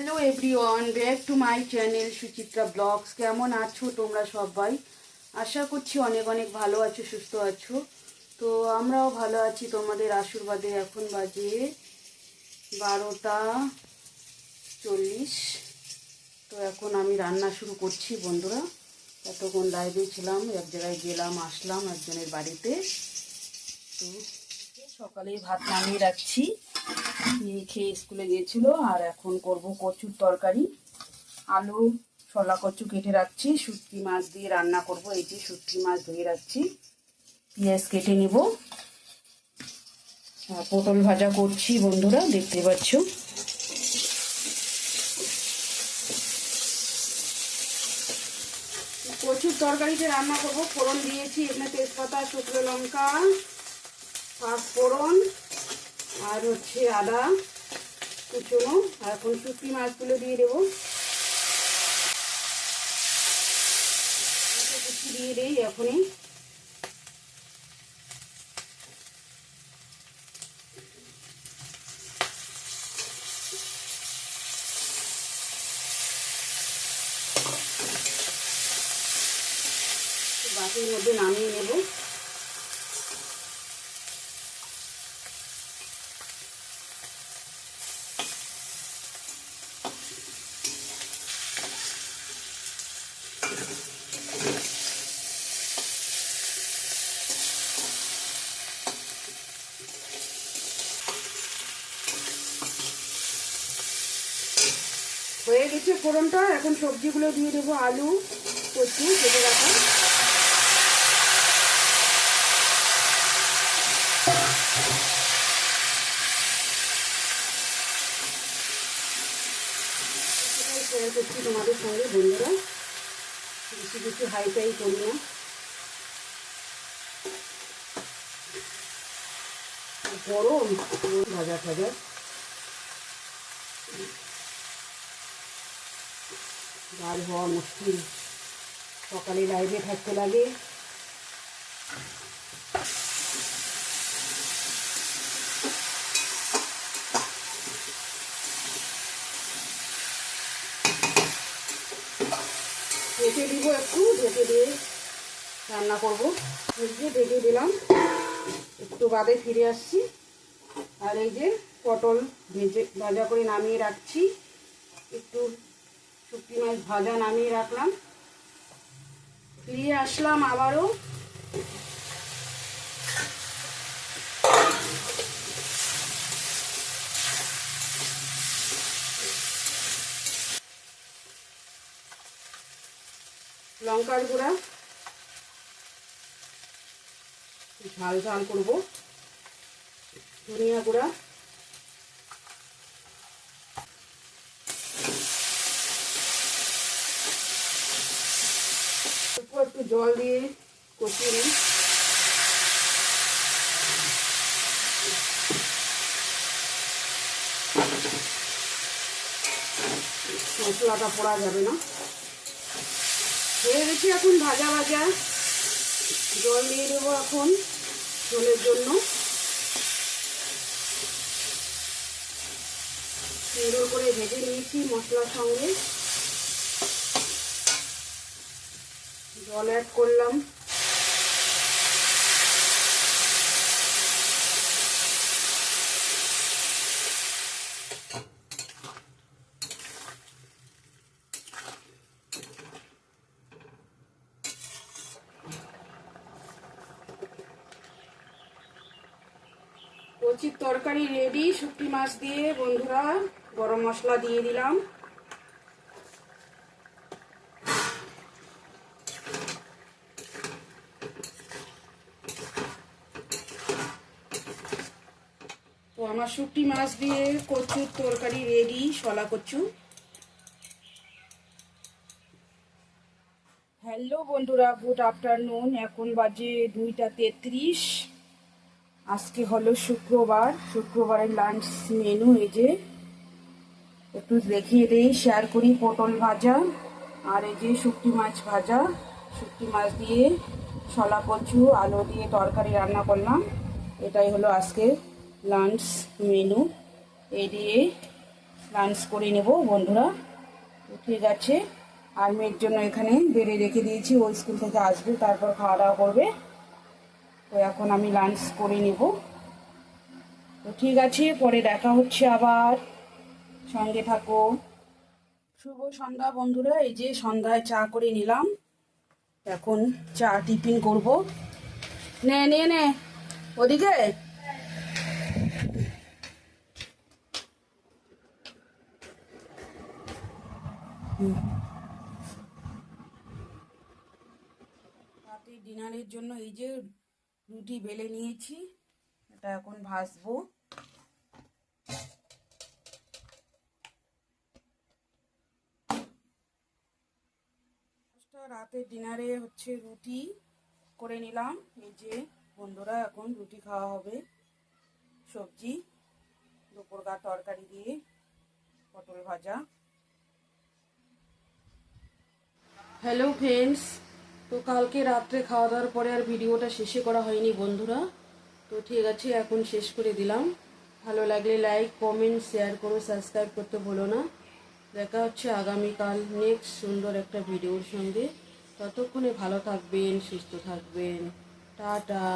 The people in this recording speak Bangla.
Hello everyone back to my channel Suchitra blogs কেমন আছো তোমরা সবাই? আশা করছি অনেক অনেক ভালো আছো, সুস্থ আছো। তো আমরাও ভালো আছি, তোমাদের আশীর্বাদে। এখন বাজে বারোটা চল্লিশ। তো এখন আমি রান্না শুরু করছি, বন্ধুরা। এতক্ষণ লাইভে ছিলাম, এক জায়গায় গেলাম, আসলাম একজনের বাড়িতে। তো সকালেই ভাত নামিয়ে রাখছি। নিয়ে খেয়ে স্কুলে গিয়েছিল, আর এখন করব কচুর তরকারি। আলু, শলা কচু কেটে রাখছি, শুটকি মাছ দিয়ে রান্না করব। এই যে শুটকি মাছ ধুয়ে রাখছি, পেঁয়াজ কেটে নিব। পটল ভাজা করছি বন্ধুরা, দেখতে পাচ্ছ। কচুর তরকারিতে রান্না করব, ফোড়ন দিয়েছি এখানে তেজপাতা, শুকনো লঙ্কা। পাঁচ ফোড়ন, আর হচ্ছে আদা কুচনো, আর এখন শুটকি মাছগুলো দিয়ে দেবো। দিয়ে দিই এখনই। বাটির মধ্যে নামিয়ে নেব। হয়ে গেছে ফোড়নটা। এখন সবজিগুলো দিয়ে দেবো আলু, কচু, কেটে রাখা। শেয়ার করছি তোমাদের সঙ্গে, বন্ধুরা। বেশি বেশি হাইটাই করি না। গরম ভাজা ভাজা। বার হওয়া মুশকিল। সকালে লাইভে থাকতে লাগে। ঢেকে দিব একটু, ঢেকে দিয়ে রান্না করব। দিয়ে ঢেকে দিলাম। একটু বাদে ফিরে আসছি। আর এই যে পটল ভেজে ভাজা করে নামিয়ে রাখছি। একটু শুটকি মাছ ভাজা নামিয়ে রাখলাম। ফিরে আসলাম আবারও। লঙ্কার গুঁড়া। ঝাল ঝাল করব। ধনিয়া গুঁড়া অল্প একটু জল দিয়ে কষিয়ে নিই। মশলাটা পড়া যাবে না। হয়ে গেছে এখন ভাজা ভাজা। জল দিয়ে দেবো এখন ঝোলের জন্য। সুন্দর করে ভেজে নিয়েছি মশলার সঙ্গে। জল অ্যাড করলাম। কচির তরকারি রেডি শুটকি মাছ দিয়ে বন্ধুরা গরম মশলা দিয়ে দিলাম। তো আমার শুটকি মাছ দিয়ে কচুর তরকারি রেডি শলা কচু। হ্যালো বন্ধুরা গুড আফটারনুন এখন বাজে দুইটা তেত্রিশ। আজকে হলো শুক্রবার। শুক্রবারের লাঞ্চ মেনু এই যে। একটু দেখিয়ে দিই শেয়ার করি পটল ভাজা আর এই যে শুটকি মাছ ভাজা। শুটকি মাছ দিয়ে শলা কচু, আলু দিয়ে তরকারি রান্না করলাম। এটাই হলো আজকে লাঞ্চ মেনু এই দিয়ে লাঞ্চ করে নেব, বন্ধুরা। ঠিক আছে আর মেয়ের জন্য এখানে বেড়ে রেখে দিয়েছি। ওই স্কুল থেকে আসবে, তারপর খাওয়া দাওয়া করবে। তো এখন আমি লাঞ্চ করে নেব। তো ঠিক আছে, পরে দেখা হচ্ছে আবার। সঙ্গে থাকো। শুভ সন্ধ্যা, বন্ধুরা। এই যে সন্ধ্যায় চা করে নিলাম। এখন চা টিফিন করব। নে নে নে। ওদিকে? রাতে ডিনারের জন্য এই যে রুটি বেলে নিয়েছি, এটা এখন ফার্স্টটা রাতে ডিনারে হচ্ছে রুটি করে নিলাম। এই যে বন্ধুরা, এখন রুটি খাওয়া হবে, সবজি, দুপুরকার তরকারি দিয়ে পটল ভাজা। হ্যালো ফ্রেন্ডস তো কালকে রাত্রে খাওয়া দাওয়ার পরে আর ভিডিওটা শেষে করা হয়নি, বন্ধুরা। তো ঠিক আছে, এখন শেষ করে দিলাম। ভালো লাগলে লাইক কমেন্ট শেয়ার করো সাবস্ক্রাইব করতে ভুলো না। দেখা হচ্ছে আগামীকাল নেক্সট সুন্দর একটা ভিডিওর সঙ্গে। ততক্ষণে ভালো থাকবেন, সুস্থ থাকবেন। টাটা।